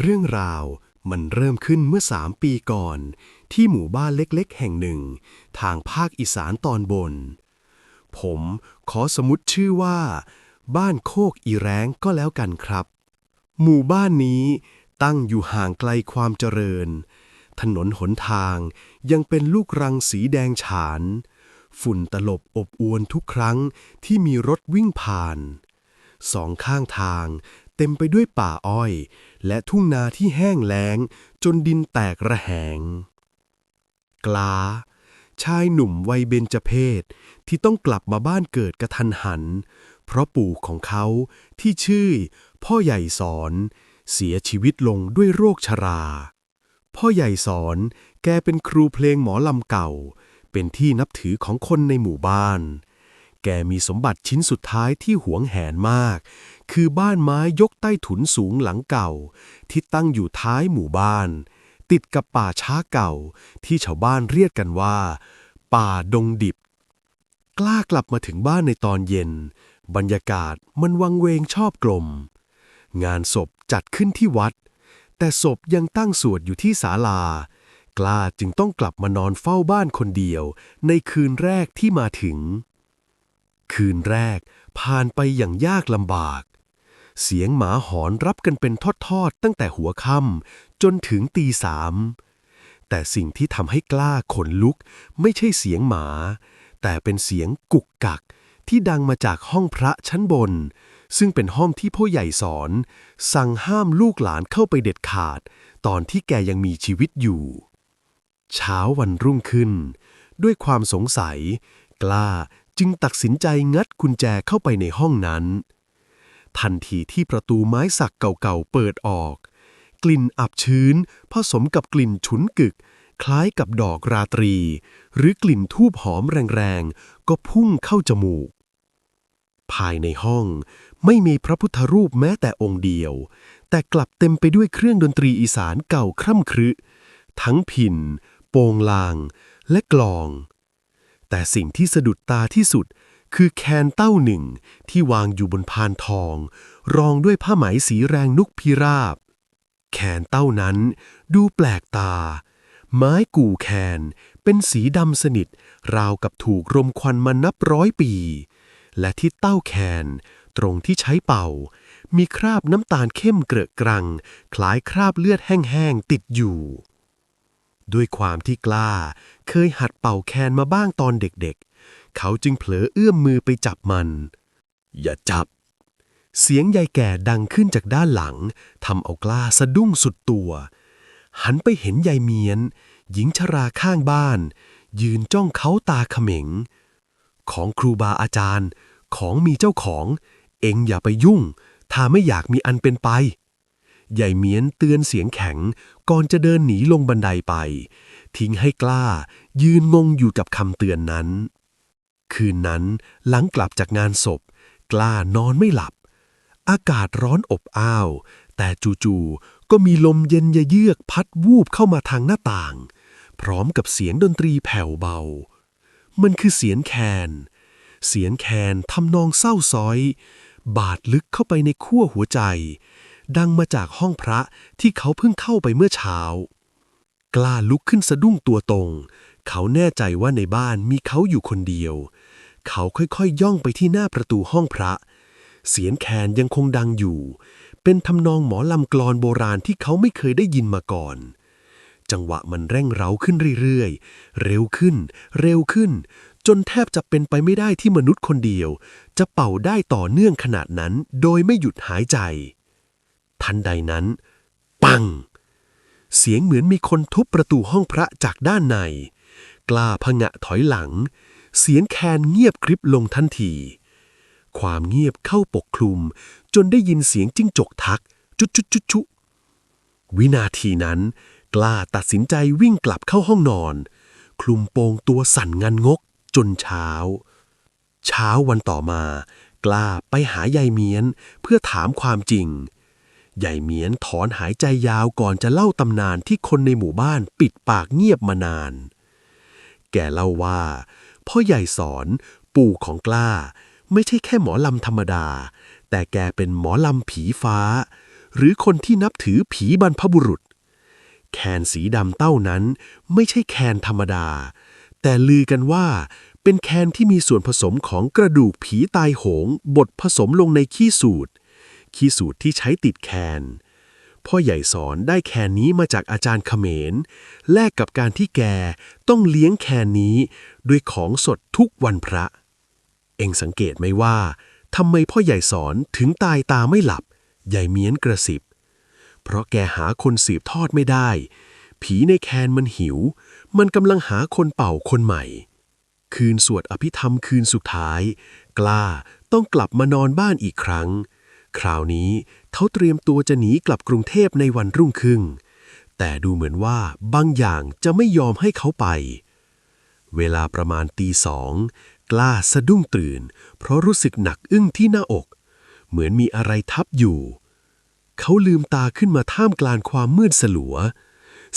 เรื่องราวมันเริ่มขึ้นเมื่อสามปีก่อน ที่หมู่บ้านเล็กๆ แห่งหนึ่ง ทางภาคอีสานตอนบน ผมขอสมมติชื่อว่า บ้านโคกอีแร้งก็แล้วกันครับ หมู่บ้านนี้ตั้งอยู่ห่างไกลความเจริญ ถนนหนทางยังเป็นลูกรังสีแดงฉาน ฝุ่นตลบอบอวนทุกครั้งที่มีรถวิ่งผ่าน สองข้างทางเต็มไปด้วยป่าอ้อย และทุ่งนาที่แห้งแล้งจนดินแตกระแหง กลา ชายหนุ่มวัยเบญจเพศที่ต้องกลับมาบ้านเกิดกระทันหัน เพราะปู่ของเขาที่ชื่อ พ่อใหญ่สอนเสียชีวิตลงด้วยโรคชรา พ่อใหญ่สอนแกเป็นครูเพลงหมอลำเก่า เป็นที่นับถือของคนในหมู่บ้าน แกมีสมบัติชิ้นสุดท้ายที่หวงแหนมาก คือบ้านไม้ยกใต้ถุนสูงหลังเก่า ที่ตั้งอยู่ท้ายหมู่บ้าน ติดกับป่าช้าเก่า ที่ชาวบ้านเรียกกันว่า ป่าดงดิบ กล้ากลับมาถึงบ้านในตอนเย็น บรรยากาศมันวังเวงชอบกลม งานศพจัดขึ้นที่วัด แต่ศพยังตั้งสวดอยู่ที่ศาลา กล้าจึงต้องกลับมานอนเฝ้าบ้านคนเดียว ในคืนแรกที่มาถึงคืนแรกผ่านไปอย่างยากลำบาก เสียงหมาหอนรับกันเป็นทอดๆ ตั้งแต่หัวค่ำจนถึงตีสาม แต่สิ่งที่ทำให้กล้าขนลุกไม่ใช่เสียงหมา แต่เป็นเสียงกุกกักที่ดังมาจากห้องพระชั้นบน ซึ่งเป็นห้องที่พ่อใหญ่สอน สั่งห้ามลูกหลานเข้าไปเด็ดขาด ตอนที่แกยังมีชีวิตอยู่ เช้าวันรุ่งขึ้น ด้วยความสงสัย กล้าจึงตัดสินใจงัดกุญแจเข้าไปในห้องนั้น ทันทีที่ประตูไม้สักเก่าๆเปิดออก กลิ่นอับชื้น ผสมกับกลิ่นฉุนกึก คล้ายกับดอกราตรี หรือกลิ่นทูบหอมแรงๆ ก็พุ่งเข้าจมูก ภายในห้องไม่มีพระพุทธรูปแม้แต่องค์เดียว แต่กลับเต็มไปด้วยเครื่องดนตรีอีสานเก่าคร่ำครึทั้งพินโปงลาง และกลอง แต่สิ่งที่สะดุดตาที่สุด คือแคนเต้าหนึ่งที่วางอยู่บนพานทอง รองด้วยผ้าไหมสีแรงนุกพิราบ แคนเต้านั้นดูแปลกตา ไม้กู่แคนเป็นสีดำสนิท ราวกับถูกรมควันมานับร้อยปี และที่เต้าแคนตรงที่ใช้เป่า มีคราบน้ำตาลเข้มเกลอะกรัง คล้ายคราบเลือดแห้งๆติดอยู่ ด้วยความที่กล้า เคยหัดเป่าแคนมาบ้างตอนเด็กๆ เขาจึงเผลอเอื้อมมือไปจับมัน อย่าจับ เสียงยายแก่ดังขึ้นจากด้านหลังทำเอากล้าสะดุ้งสุดตัว หันไปเห็นยายเมียน หญิงชราข้างบ้าน ยืนจ้องเขาตาเขม็ง ของครูบาอาจารย์ ของมีเจ้าของ เอ็งอย่าไปยุ่ง ถ้าไม่อยากมีอันเป็นไปใหญ่เมียนเตือนเสียงแข็งก่อนจะเดินหนีลงบันไดไป ทิ้งให้กล้ายืนงงอยู่กับคำเตือนนั้น คืนนั้นหลังกลับจากงานศพ กล้านอนไม่หลับ อากาศร้อนอบอ้าว แต่จู่ๆก็มีลมเย็นยเยือกพัดวูบเข้ามาทางหน้าต่าง พร้อมกับเสียงดนตรีแผ่วเบา มันคือเสียงแคน เสียงแคนทำนองเศร้าซ้อย บาดลึกเข้าไปในขั้วหัวใจ ดังมาจากห้องพระที่เขาเพิ่งเข้าไปเมื่อเช้า กล้าลุกขึ้นสะดุ้งตัวตรงเขาแน่ใจว่าในบ้านมีเขาอยู่คนเดียว เขาค่อยๆย่องไปที่หน้าประตูห้องพระ เสียงแคนยังคงดังอยู่ เป็นทำนองหมอลำกลอนโบราณที่เขาไม่เคยได้ยินมาก่อน จังหวะมันเร่งเร้าขึ้นเรื่อยๆ เร็วขึ้น เร็วขึ้น จนแทบจะเป็นไปไม่ได้ที่มนุษย์คนเดียว จะเป่าได้ต่อเนื่องขนาดนั้นโดยไม่หยุดหายใจ ทันใดนั้น ปัง เสียงเหมือนมีคนทุบประตูห้องพระจากด้านใน กล้าพงะถอยหลัง เสียงแคนเงียบกริบลงทันที ความเงียบเข้าปกคลุม จนได้ยินเสียงจิ้งจกทัก จุดจุดจุดจุวินาทีนั้น กล้าตัดสินใจวิ่งกลับเข้าห้องนอน คลุมโปงตัวสั่นงันงกจนเช้า เช้าวันต่อมา กล้าไปหายายเมียนเพื่อถามความจริงยายเมียนถอนหายใจยาวก่อนจะเล่าตำนานที่คนในหมู่บ้านปิดปากเงียบมานาน แกเล่าว่า พ่อใหญ่สอนปู่ของกล้า ไม่ใช่แค่หมอลำธรรมดา แต่แกเป็นหมอลำผีฟ้า หรือคนที่นับถือผีบรรพบุรุษ แคนสีดำเต้านั้น ไม่ใช่แคนธรรมดา แต่ลือกันว่า เป็นแคนที่มีส่วนผสมของกระดูกผีตายโหงบดผสมลงในขี้สูตรขี้สูตรที่ใช้ติดแคน พ่อใหญ่สอนได้แคนนี้มาจากอาจารย์เขมร แลกกับการที่แกต้องเลี้ยงแคนนี้ ด้วยของสดทุกวันพระ เองสังเกตไหมว่าทำไมพ่อใหญ่สอนถึงตายตาไม่หลับ ใหญ่เมียนกระสิบ เพราะแกหาคนสืบทอดไม่ได้ ผีในแคนมันหิว มันกำลังหาคนเป่าคนใหม่ คืนสวดอภิธรรมคืนสุดท้าย กล้าต้องกลับมานอนบ้านอีกครั้ง คราวนี้เขาเตรียมตัวจะหนีกลับกรุงเทพในวันรุ่งขึ้น แต่ดูเหมือนว่าบางอย่างจะไม่ยอมให้เขาไป เวลาประมาณตีสองกล้าสะดุ้งตื่น เพราะรู้สึกหนักอึ้งที่หน้าอก เหมือนมีอะไรทับอยู่ เขาลืมตาขึ้นมาท่ามกลางความมืดสลัว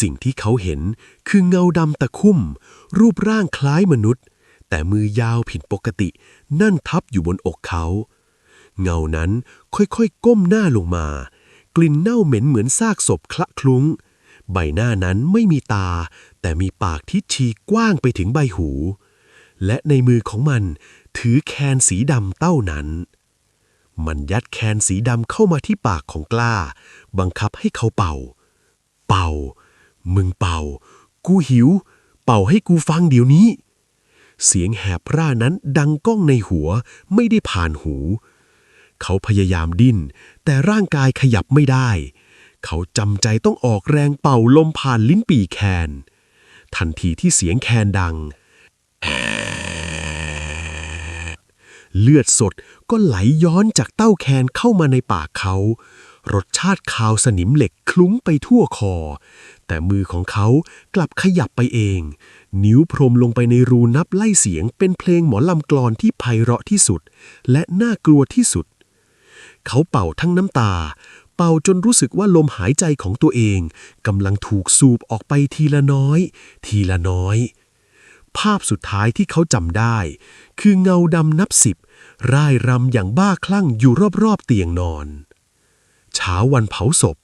สิ่งที่เขาเห็นคือเงาดำตะคุ่ม รูปร่างคล้ายมนุษย์ แต่มือยาวผิดปกติ นั่นทับอยู่บนอกเขา เงานั้นค่อยๆก้มหน้าลงมา กลิ่นเน่าเหม็นเหมือนซากศพคละคลุ้ง ใบหน้านั้นไม่มีตา แต่มีปากที่ฉีกกว้างไปถึงใบหู และในมือของมันถือแคนสีดำเต้านั้น มันยัดแคนสีดำเข้ามาที่ปากของกล้า บังคับให้เขาเป่า เป่า มึงเป่า กูหิว เป่าให้กูฟังเดี๋ยวนี้เสียงแหบพร่านั้นดังก้องในหัวไม่ได้ผ่านหู เขาพยายามดิ้น แต่ร่างกายขยับไม่ได้ เขาจำใจต้องออกแรงเป่าลมผ่านลิ้นปีแคน ทันทีที่เสียงแคนดัง เลือดสดก็ไหลย้อนจากเต้าแคนเข้ามาในปากเขา รสชาติคาวสนิมเหล็กคลุ้งไปทั่วคอ แต่มือของเขากลับขยับไปเอง นิ้วพรมลงไปในรูนับไล่เสียงเป็นเพลงหมอลำกลอนที่ไพเราะที่สุด และน่ากลัวที่สุด เขาเป่าทั้งน้ำตา เป่าจนรู้สึกว่าลมหายใจของตัวเองกำลังถูกสูบออกไปทีละน้อย ทีละน้อย ภาพสุดท้ายที่เขาจำได้ คือเงาดำนับสิบร่ายรำอย่างบ้าคลั่งอยู่รอบๆเตียงนอน เช้าวันเผาศพ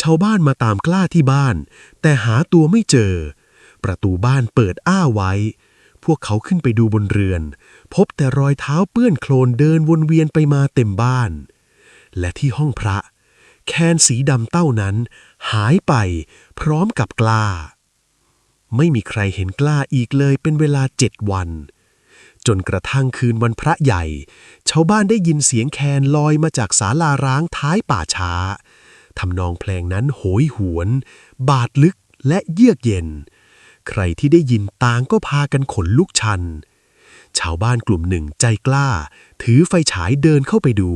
ชาวบ้านมาตามกล้าที่บ้าน แต่หาตัวไม่เจอ ประตูบ้านเปิดอ้าไว้ พวกเขาขึ้นไปดูบนเรือน พบแต่รอยเท้าเปื้อนโคลนเดินวนเวียนไปมาเต็มบ้าน และที่ห้องพระ แคนสีดำเต้านั้น หายไปพร้อมกับกล้า ไม่มีใครเห็นกล้าอีกเลยเป็นเวลาเจ็ดวัน จนกระทั่งคืนวันพระใหญ่ ชาวบ้านได้ยินเสียงแคนลอยมาจากศาลาร้างท้ายป่าช้าทำนองเพลงนั้นโหยหวน บาดลึกและเยือกเย็น ใครที่ได้ยินต่างก็พากันขนลุกชัน ชาวบ้านกลุ่มหนึ่งใจกล้า ถือไฟฉายเดินเข้าไปดู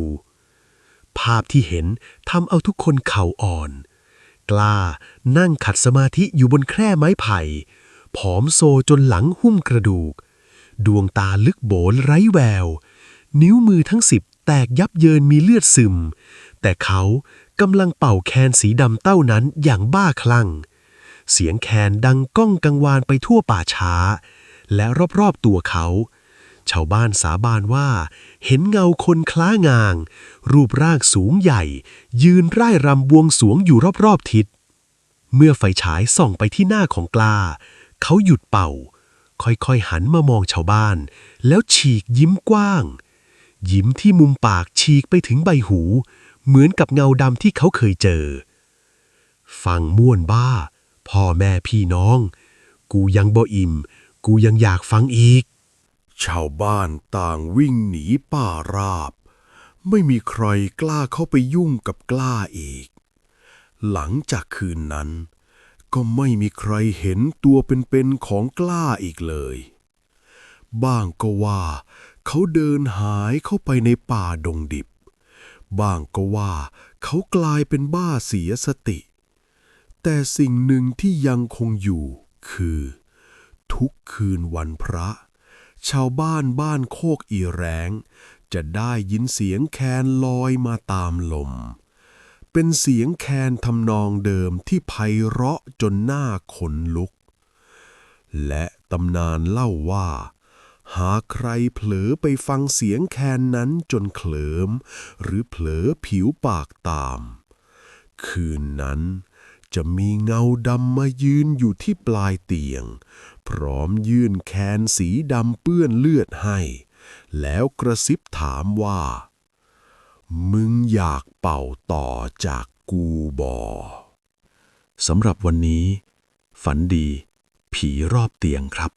ภาพที่เห็นทำเอาทุกคนเข่าอ่อน กล้านั่งขัดสมาธิอยู่บนแคร่ไม้ไผ่ ผอมโซจนหลังหุ้มกระดูก ดวงตาลึกโบนไร้แวว นิ้วมือทั้งสิบแตกยับเยินมีเลือดซึม แต่เขากำลังเป่าแคนสีดำเต้านั้นอย่างบ้าคลั่ง เสียงแคนดังก้องกังวานไปทั่วป่าช้า และรอบๆตัวเขา ชาวบ้านสาบานว่า เห็นเงาคนคล้างาง รูปร่างสูงใหญ่ ยืนร่ายรำบวงสวงอยู่รอบๆทิศ เมื่อไฟฉายส่องไปที่หน้าของกล้า เขาหยุดเป่า ค่อยๆหันมามองชาวบ้าน แล้วฉีกยิ้มกว้าง ยิ้มที่มุมปากฉีกไปถึงใบหู เหมือนกับเงาดำที่เขาเคยเจอ ฟังม่วนบ้า พ่อแม่พี่น้อง กูยังบ่อิ่ม กูยังอยากฟังอีก ชาวบ้านต่างวิ่งหนีป่าราบ ไม่มีใครกล้าเข้าไปยุ่งกับกล้าอีก หลังจากคืนนั้น ก็ไม่มีใครเห็นตัวเป็นๆของกล้าอีกเลย บ้างก็ว่า เขาเดินหายเข้าไปในป่าดงดิบ บ้างก็ว่า เขากลายเป็นบ้าเสียสติ แต่สิ่งหนึ่งที่ยังคงอยู่คือ ทุกคืนวันพระ ชาวบ้านบ้านโคกอีแรง จะได้ยินเสียงแคนลอยมาตามลม เป็นเสียงแคนทำนองเดิมที่ไพเราะจนหน้าขนลุก และตำนานเล่าว่า หากใครเผลอไปฟังเสียงแคนนั้นจนเคลิม หรือเผลอผิวปากตาม คืนนั้น จะมีเงาดำมายืนอยู่ที่ปลายเตียง พร้อมยื่นแขนสีดำเปื้อนเลือดให้ แล้วกระซิบถามว่า มึงอยากเป่าต่อจากกูบอสำหรับวันนี้ ฝันดี ผีรอบเตียงครับ